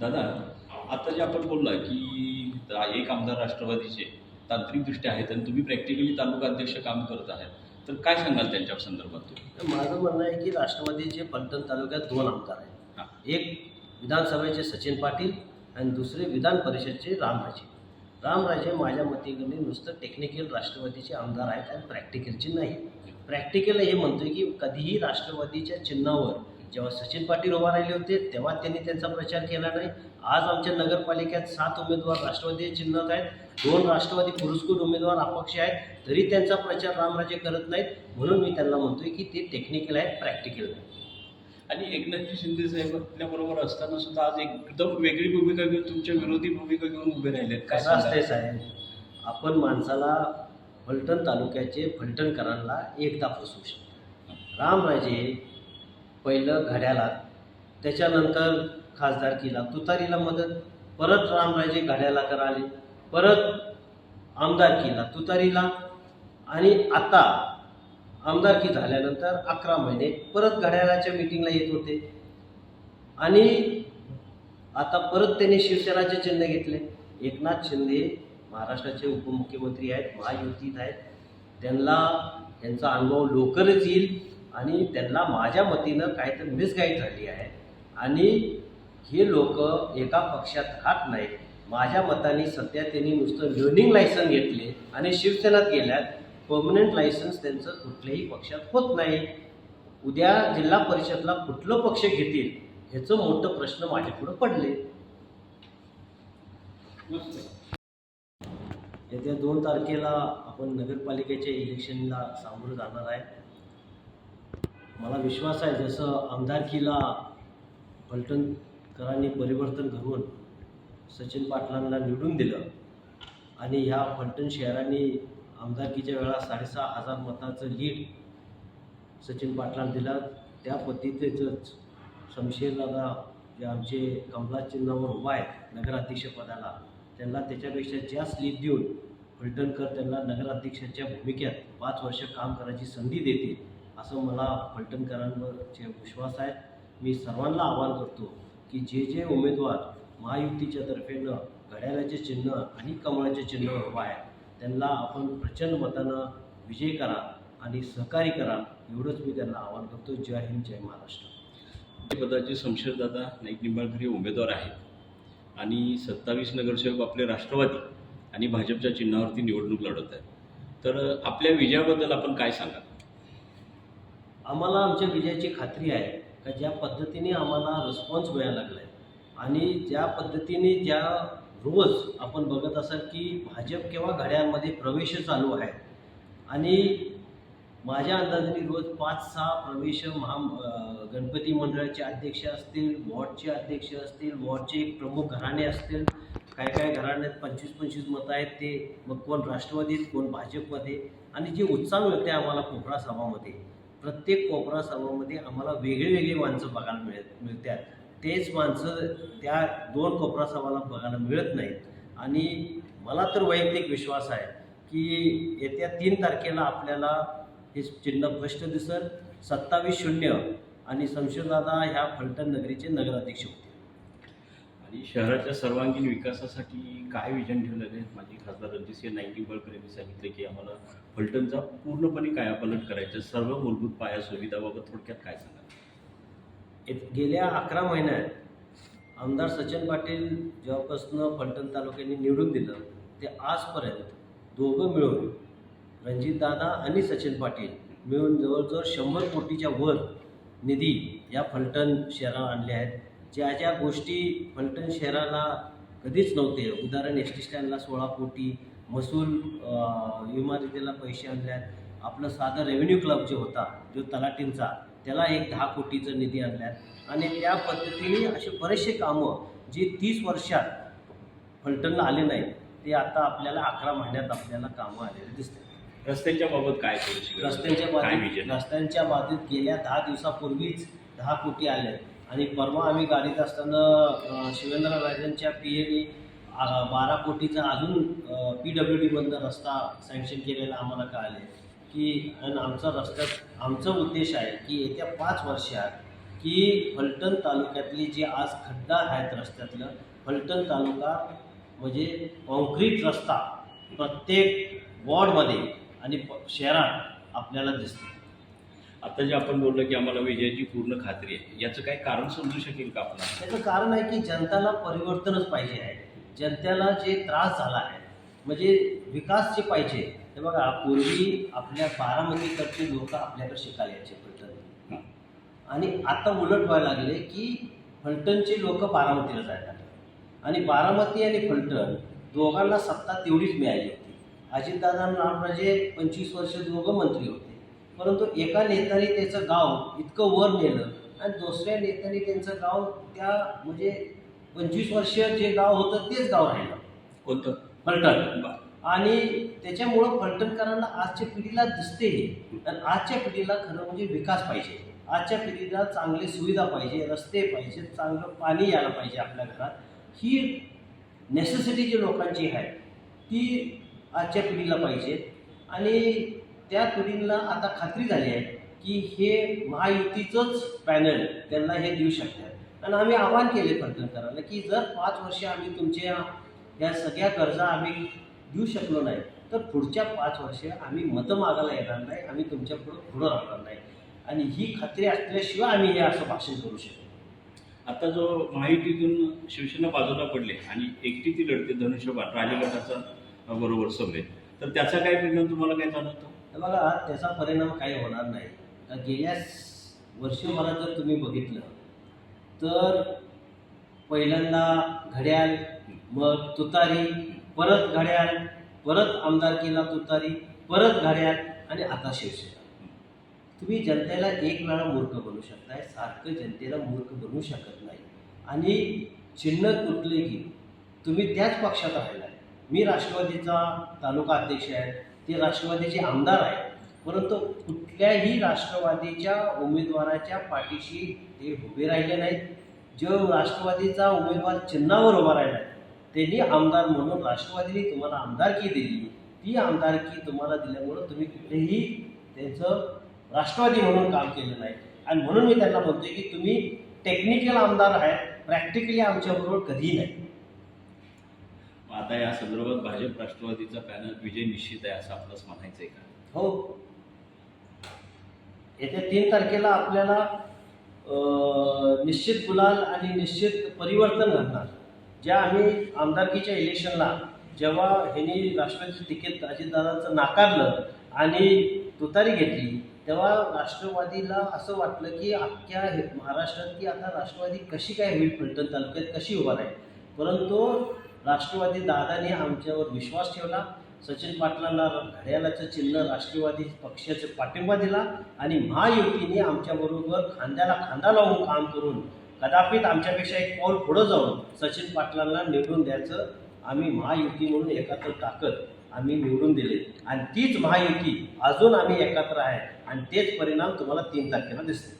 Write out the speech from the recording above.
दादा आता जे आपण बोलला की एक आमदार राष्ट्रवादीचे तांत्रिकदृष्ट्या आहेत आणि तुम्ही प्रॅक्टिकली तालुका अध्यक्ष काम करत आहात. तर काय सांगाल त्यांच्या संदर्भात तुम्ही? माझं म्हणणं आहे की राष्ट्रवादीचे पलटण तालुक्यात दोन आमदार. आहेत. एक विधानसभेचे सचिन पाटील आणि दुसरे विधान परिषदचे रामराजे. रामराजे माझ्या मतीकडे नुसतं टेक्निकल राष्ट्रवादीचे आमदार आहेत आणि प्रॅक्टिकलचे नाही. प्रॅक्टिकल हे म्हणतोय की कधीही राष्ट्रवादीच्या चिन्हावर जेव्हा सचिन पाटील उभा राहिले होते तेव्हा त्यांनी त्यांचा प्रचार केला नाही. आज आमच्या नगरपालिकेत सात उमेदवार राष्ट्रवादी चिन्हात आहेत. दोन राष्ट्रवादी पुरस्कृत उमेदवार अपक्ष आहेत. तरी त्यांचा प्रचार रामराजे करत नाहीत. म्हणून मी त्यांना म्हणतोय की ते टेक्निकल आहेत प्रॅक्टिकल नाही आणि एकनाथजी शिंदे साहेब आपल्याबरोबर असताना सुद्धा आज एकदम वेगळी भूमिका घेऊन तुमच्या विरोधी भूमिका घेऊन उभे राहिलेत. काय कसं सांगाल? साहेब? आपण माणसाला फलटण तालुक्याचे फलटणकरांना एकदा फसवू शकतो. रामराजे पहिलं घड्याला. त्याच्यानंतर खासदारकीला तुतारीला मदत. परत रामराजे घड्याला कराले परत आमदारकीला तुतारीला. आणि आता आमदारकी झाल्यानंतर अकरा महिने परत घड्याळाच्या मिटिंगला येत होते. आणि आता परत त्यांनी शिवसेनाचे चिन्ह घेतले. एकनाथ शिंदे महाराष्ट्राचे उपमुख्यमंत्री आहेत महायुतीत आहेत. त्यांना यांचा अनुभव लवकरच येईल. आणि त्यांना माझ्या मतीनं काहीतरी मिसगाईड झाली आहे. आणि हे लोक एका पक्षात राहत नाहीत. माझ्या मताने सध्या त्यांनी नुसतं लर्निंग लायसन घेतले आणि शिवसेनात गेल्यात. परमनंट लायसन्स त्यांचं कुठल्याही पक्षात होत नाही. उद्या जिल्हा परिषदला कुठलं पक्ष घेतील ह्याचं मोठं प्रश्न माझ्यापुढं पडले. येत्या दोन तारखेला आपण नगरपालिकेच्या इलेक्शनला सामोरं जाणार आहे. मला विश्वास आहे जसं आमदारकीला फलटणकरांनी परिवर्तन घडवून सचिन पाटलांना निवडून दिलं आणि ह्या फलटण शहराने आमदारकीच्या वेळा साडेसहा हजार मताचं लीड सचिन पाटलांना दिला. त्या पद्धतीचंच शमशेरदादा जे आमचे कमला चिन्हावर उभा आहेत नगराध्यक्षपदाला त्यांना त्याच्यापेक्षा जास्त लीड देऊन फलटणकर त्यांना नगराध्यक्षाच्या भूमिकेत पाच वर्ष काम करायची संधी देतील. असं मला फलटणकरांवरचे विश्वास आहे. मी सर्वांना आवाहन करतो की जे जे उमेदवार महायुतीच्या तर्फेनं घड्याळाचे चिन्ह आणि कमळाचे चिन्ह हवं आहे त्यांना आपण प्रचंड मतानं विजय करा आणि सहकारी करा एवढंच मी त्यांना आवाहन करतो. जय हिंद जय महाराष्ट्र. पदाचे शमशेरदादा नाईक निंबाळकर हे उमेदवार आहेत आणि सत्तावीस नगरसेवक आपले राष्ट्रवादी आणि भाजपच्या चिन्हावरती निवडणूक लढत आहेत. तर आपल्या विजयाबद्दल आपण काय सांगाल? आम्हाला आमच्या विजयाची खात्री आहे का ज्या पद्धतीने आम्हाला रिस्पॉन्स मिळायला लागला आहे आणि ज्या पद्धतीने ज्या रोज आपण बघत असाल की भाजप किंवा घड्याळमध्ये प्रवेश चालू आहे. आणि माझ्या अंदाजाने रोज पाच सहा प्रवेश महा गणपती मंडळाचे अध्यक्ष असतील वॉर्डचे अध्यक्ष असतील वॉर्डचे प्रमुख घराणे असतील. काय काय घराण्यात पंचवीस पंचवीस मतं आहेत ते. मग कोण राष्ट्रवादीत कोण भाजपमध्ये. आणि जे उत्साह मिळते आम्हाला कोपरा सभामध्ये. प्रत्येक कोपरा सभामध्ये आम्हाला वेगळी वेगळी माणसं बघायला मिळत मिळतात. तेच माणसं त्या दोन कोपरा सभाला बघायला मिळत नाहीत. आणि मला तर वैयक्तिक विश्वास आहे की येत्या तीन तारखेला आपल्याला हे चिन्ह स्पष्ट दिसत सत्तावीस शून्य आणि शमशेरदादा ह्या फलटण नगरीचे नगराध्यक्ष होते. आणि शहराच्या सर्वांगीण विकासासाठी काय विजन ठेवलेलं आहे? माझी खासदार रणजितसिंह नाईक निंबाळकर यांनी सांगितलं की आम्हाला फलटणचा पूर्णपणे कायापालट करायचं सर्व मूलभूत पाया सुविधाबाबत थोडक्यात काय सांगा गेल्या अकरा महिन्यात आमदार सचिन पाटील जेव्हापासून फलटण तालुक्याने निवडून दिलं ते आजपर्यंत दोघं मिळून रणजितदादा आणि सचिन पाटील मिळून जवळजवळ शंभर कोटीच्या वर निधी या फलटण शहराला आणले आहेत. ज्या ज्या गोष्टी फलटण शहराला कधीच नव्हते. उदाहरण एस टी स्टँडला सोळा कोटी महसूल इमारतीला पैसे आणल्यात. आपलं साधं रेव्हेन्यू क्लब जे होता जो तलाठींचा त्याला एक दहा कोटीचं निधी आणल्यात. आणि त्या पद्धतीने असे बरेचसे कामं जे तीस वर्षात फलटणला आले नाहीत ते आता आपल्याला अकरा महिन्यात आपल्याला कामं आलेले दिसतात. रस्त्यांच्या बाबत काय रस्त्यांच्या बाबतीत रस्त्यांच्या बाबतीत गेल्या दहा दिवसापूर्वीच दहा कोटी आले आणि परवा आम्ही गाडीत असताना शिवेंद्र शिवेंद्रराजांच्या पी एने बारा कोटीचा अजून पी डब्ल्यू डीमधनं रस्ता सँक्शन केलेला आम्हाला कळाले. की आणि आमचा रस्त्यात आमचा उद्देश आहे की येत्या पाच वर्षात की फलटण तालुक्यातली जी आज खड्डा आहेत रस्त्यातलं फलटण तालुका म्हणजे कॉन्क्रीट रस्ता प्रत्येक वॉर्डमध्ये आणि प- शहरात आपल्याला दिसतो. आता जे आपण बोललो की आम्हाला विजयाची पूर्ण खात्री आहे याचं काय कारण समजू शकेल का आपल्याला त्याचं कारण आहे की जनताला परिवर्तनच पाहिजे आहे. जनतेला जे त्रास झाला आहे म्हणजे विकास जे पाहिजे हे बघा पूर्वी आपल्या बारामतीकडचे लोक आपल्याकडे शिकायला यायचे फलटण आणि आता उलट व्हायला लागले की फलटणचे लोक बारामतीला जायला लागले. आणि बारामती आणि फलटण दोघांना सत्ता तेवढीच मिळाली होती. अजितदादा आणि रामराजे पंचवीस वर्ष दोघं मंत्री होते. परंतु एका नेत्याने त्याचं गाव इतकं वर नेलं आणि दुसऱ्या नेत्याने त्यांचं गाव त्या म्हणजे पंचवीस वर्ष जे गाव होतं तेच गाव राहिलं. कोणतं? फलटण. आणि त्याच्यामुळं फलटणकरांना आजच्या पिढीला दिसते आणि आजच्या पिढीला खरं म्हणजे विकास पाहिजे. आजच्या पिढीला चांगली सुविधा पाहिजे रस्ते पाहिजे चांगलं पाणी यायला पाहिजे आपल्या घरात. ही नेसेसिटी जी लोकांची आहे ती आजच्या पिढीला पाहिजे. आणि त्या तुरींना आता खात्री झाली आहे की हे महायुतीचंच पॅनल त्यांना हे देऊ शकतात. आणि आम्ही आवाहन केले फलटणकरांना की जर पाच वर्ष आम्ही तुमच्या या सगळ्या गरजा आम्ही देऊ शकलो नाही तर पुढच्या पाच वर्ष आम्ही मतं मागायला येणार नाही आम्ही तुमच्या पुढं पुढं राहणार नाही. आणि ही खात्री असल्याशिवाय आम्ही हे असं भाषण करू शकतो आता जो महायुतीतून शिवसेना बाजूला पडले आणि एकटी ती लढते धनुष्यबाण राजगटाचा बरोबर सभेत तर त्याचा काय परिणाम तुम्हाला काय जाणवतो? तर बघा त्याचा परिणाम काही होणार नाही. गेल्या वर्षभरात जर तुम्ही बघितलं तर पहिल्यांदा घड्याळ मग तुतारी परत घड्याळ परत आमदारकीला तुतारी परत घड्याळ आणि आता शिवसेना. तुम्ही जनतेला एक वेळा मूर्ख बनवू शकताय सारखं जनतेला मूर्ख बनवू शकत नाही. आणि चिन्ह तुटले की तुम्ही त्याच पक्षात राहिलाय. मी राष्ट्रवादीचा तालुका अध्यक्ष आहे ते राष्ट्रवादीचे आमदार आहेत. परंतु कुठल्याही राष्ट्रवादीच्या उमेदवाराच्या पाठीशी ते उभे राहिले नाहीत. जो राष्ट्रवादीचा उमेदवार चिन्हावर उभा राहिला त्यांनी आमदार म्हणून राष्ट्रवादीने तुम्हाला आमदारकी दिली. ती आमदारकी तुम्हाला दिल्यामुळं तुम्ही कुठेही त्यांचं राष्ट्रवादी म्हणून काम केलं नाही. आणि म्हणून मी त्यांना म्हणतोय की तुम्ही टेक्निकल आमदार आहे प्रॅक्टिकली आमच्याबरोबर कधीही नाही. आता या संदर्भात भाजप राष्ट्रवादीचा पॅनल विजय निश्चित आहे असं आपलंच म्हणायचं आहे का? हो. येत्या तीन तारखेला आपल्याला अं, निश्चित गुलाल आणि निश्चित परिवर्तन घडणार. ज्या आम्ही आमदारकीच्या इलेक्शनला जेव्हा ह्यांनी राष्ट्रवादीचं तिकीट अजितदादांचं नाकारलं आणि तुतारी घेतली तेव्हा राष्ट्रवादीला असं वाटलं की अख्ख्या हे- महाराष्ट्रात की आता राष्ट्रवादी कशी काय होईल फलटण तालुक्यात कशी उभा राहील? परंतु राष्ट्रवादी दादाने आमच्यावर विश्वास ठेवला. सचिन पाटलांना घड्याळाचं चिन्ह राष्ट्रवादी पक्षाचे पाठिंबा दिला आणि महायुतीने आमच्याबरोबर खांद्याला खांदा लावून काम करून कदापित आमच्यापेक्षा एक पाऊल पुढं जाऊन सचिन पाटलांना निवडून द्यायचं आम्ही महायुती म्हणून एकत्र ताकद आम्ही निवडून दिले. आणि तीच महायुती अजून आम्ही एकत्र आहे. आणि तेच परिणाम तुम्हाला तीन तारखेला दिसतील.